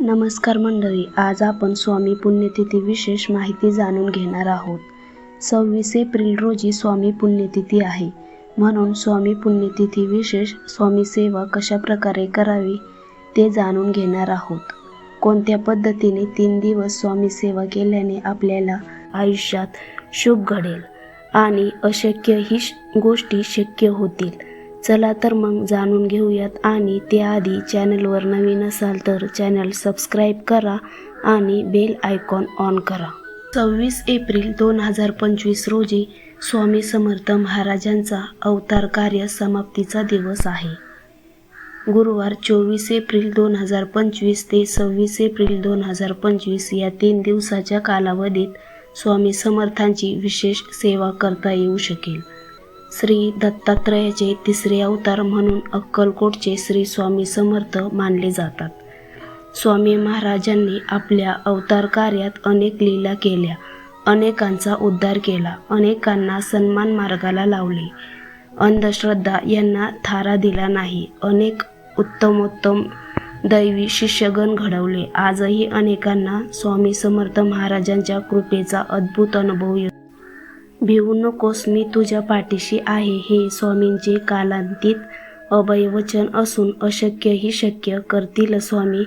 नमस्कार मंडळी आज आपण स्वामी पुण्यतिथी विशेष माहिती जाणून घेणार आहोत. सव्वीस एप्रिल रोजी स्वामी पुण्यतिथी आहे. म्हणून स्वामी पुण्यतिथी विशेष स्वामी सेवा कशा प्रकारे करावी ते जाणून घेणार आहोत. कोणत्या पद्धतीने तीन दिवस स्वामी सेवा केल्याने आपल्याला आयुष्यात शुभ घडेल? आणि अशक्य ही श- गोष्टी शक्य होतील. चला तर मग जाणून घेऊयात आणि त्याआधी चॅनलवर नवीन असाल तर चॅनल सबस्क्राईब करा आणि बेल आयकॉन ऑन करा. सव्वीस एप्रिल दोन हजार पंचवीस रोजी स्वामी समर्थ महाराजांचा अवतार कार्य समाप्तीचा दिवस आहे. गुरुवार चोवीस एप्रिल दोन हजार पंचवीस ते सव्वीस एप्रिल दोन हजार पंचवीस या तीन दिवसाच्या कालावधीत स्वामी समर्थांची विशेष सेवा करता येऊ शकेल. श्री दत्तात्रयाचे तिसरे अवतार म्हणून अक्कलकोटचे श्री स्वामी समर्थ मानले जातात. स्वामी महाराजांनी आपल्या अवतार कार्यात अनेक लीला केल्या अनेकांचा उद्धार केला अनेकांना सन्मान मार्गाला लावले. अंधश्रद्धा यांना थारा दिला नाही अनेक उत्तमोत्तम दैवी शिष्यगण घडवले. आजही अनेकांना स्वामी समर्थ महाराजांच्या कृपेचा अद्भुत अनुभव येतो. भिवू नकोस मी तुझ्या पाठीशी आहे. हे स्वामींचे कालांतीत अभयवचन असून अशक्यही शक्य करतील स्वामी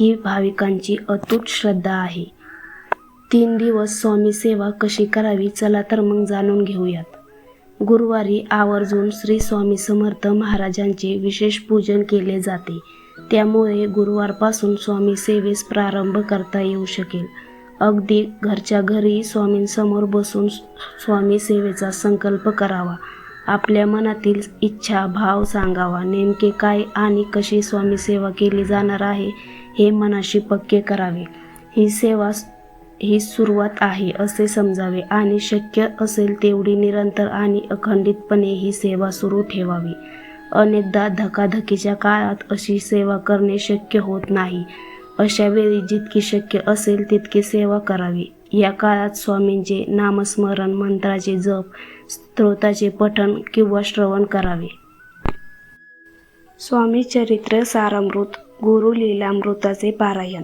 ही भाविकांची अतूट श्रद्धा आहे. तीन दिवस स्वामी सेवा कशी करावी चला तर मग जाणून घेऊयात. गुरुवारी आवर्जून श्री स्वामी समर्थ महाराजांचे विशेष पूजन केले जाते. त्यामुळे गुरुवारपासून स्वामी सेवेस प्रारंभ करता येऊ शकेल. अगदी घरच्या घरी स्वामींसमोर बसून स्वामी सेवेचा संकल्प करावा. आपल्या मनातील इच्छा भाव सांगावा. नेमके काय आणि कशी स्वामी सेवा केली जाणार आहे हे मनाशी पक्के करावे. ही सेवा ही सुरुवात आहे असे समजावे आणि शक्य असेल तेवढी निरंतर आणि अखंडितपणे ही सेवा सुरू ठेवावी. अनेकदा धकाधकीच्या काळात अशी सेवा करणे शक्य होत नाही. अशा वेळी जितकी शक्य असेल तितकी सेवा करावी. या काळात स्वामींचे नामस्मरण मंत्राचे जप स्तोत्राचे पठण किंवा श्रवण करावे. स्वामी चरित्र सारामृत गुरु लीलामृताचे पारायण.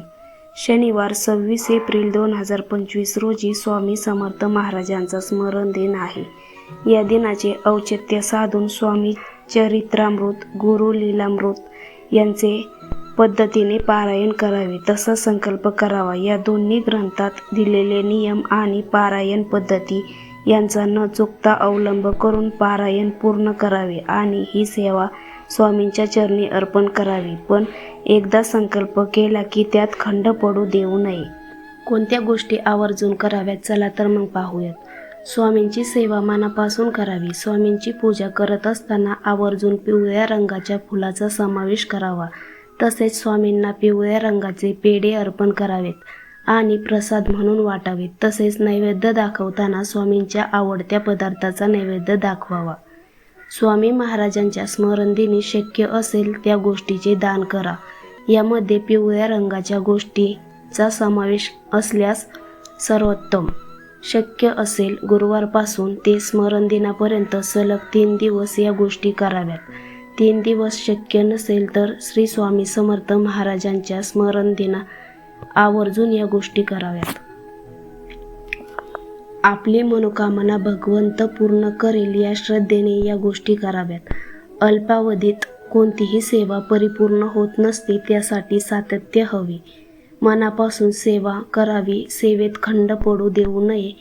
शनिवार सव्वीस एप्रिल दोन हजार पंचवीस रोजी स्वामी समर्थ महाराजांचा स्मरण दिन आहे. या दिनाचे औचित्य साधून स्वामी चरित्रामृत गुरु लीलामृत यांचे पद्धतीने पारायण करावे. तसा संकल्प करावा. या दोन्ही ग्रंथात दिलेले नियम आणि पारायण पद्धती यांचा न चुकता अवलंब करून पारायण पूर्ण करावे आणि ही सेवा स्वामींच्या चरणी अर्पण करावी. पण एकदा संकल्प केला की त्यात खंड पडू देऊ नये. कोणत्या गोष्टी आवर्जून कराव्यात चला तर मग पाहूयात. स्वामींची सेवा मनापासून करावी. स्वामींची पूजा करत असताना आवर्जून पिवळ्या रंगाच्या फुलाचा समावेश करावा. तसेच स्वामींना पिवळ्या रंगाचे पेढे अर्पण करावेत आणि प्रसाद म्हणून वाटावेत. तसेच नैवेद्य दाखवताना स्वामींच्या आवडत्या पदार्थाचा नैवेद्य दाखवावा. स्वामी महाराजांच्या स्मरणदिनी शक्य असेल त्या गोष्टीचे दान करा. यामध्ये पिवळ्या रंगाच्या गोष्टीचा समावेश असल्यास सर्वोत्तम. शक्य असेल गुरुवारपासून ते स्मरणदिनापर्यंत सलग तीन दिवस या गोष्टी कराव्यात. तीन दिवस शक्य नसेल तर श्री स्वामी समर्थ महाराजांच्या स्मरणदिना आवर्जून या गोष्टी कराव्यात. आपली मनोकामना भगवंत पूर्ण करेल या श्रद्धेने या गोष्टी कराव्यात. अल्पावधीत कोणतीही सेवा परिपूर्ण होत नसते त्यासाठी सातत्य हवे. मनापासून सेवा करावी सेवेत खंड पडू देऊ नये.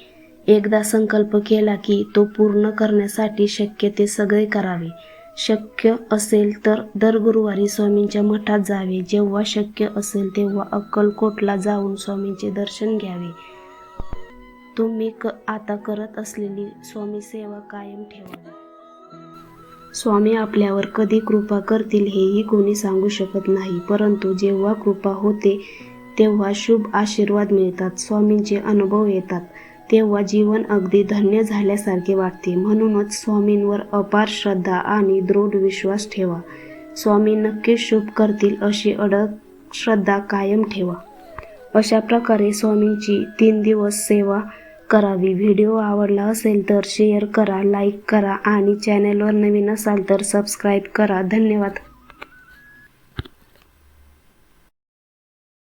एकदा संकल्प केला की तो पूर्ण करण्यासाठी शक्य ते सगळे करावे. शक्य असेल तर दर गुरुवारी स्वामींच्या मठात जावे. जेव्हा शक्य असेल तेव्हा अक्कलकोटला जाऊन स्वामींचे दर्शन घ्यावे. तुम्ही क आता करत असलेली स्वामी सेवा कायम ठेवावी स्वामी आपल्यावर कधी कृपा करतील हेही कोणी सांगू शकत नाही. परंतु जेव्हा कृपा होते तेव्हा शुभ आशीर्वाद मिळतात. स्वामींचे अनुभव येतात. तेव्हा जीवन अगदी धन्य झाल्यासारखे वाटते. म्हणूनच स्वामींवर अपार श्रद्धा आणि दृढ विश्वास ठेवा. स्वामी नक्कीच शुभ करतील अशी अडक श्रद्धा कायम ठेवा. अशा प्रकारे स्वामींची तीन दिवस सेवा करावी. व्हिडिओ आवडला असेल तर शेअर करा लाईक करा आणि चॅनलवर नवीन असाल तर सबस्क्राईब करा. धन्यवाद.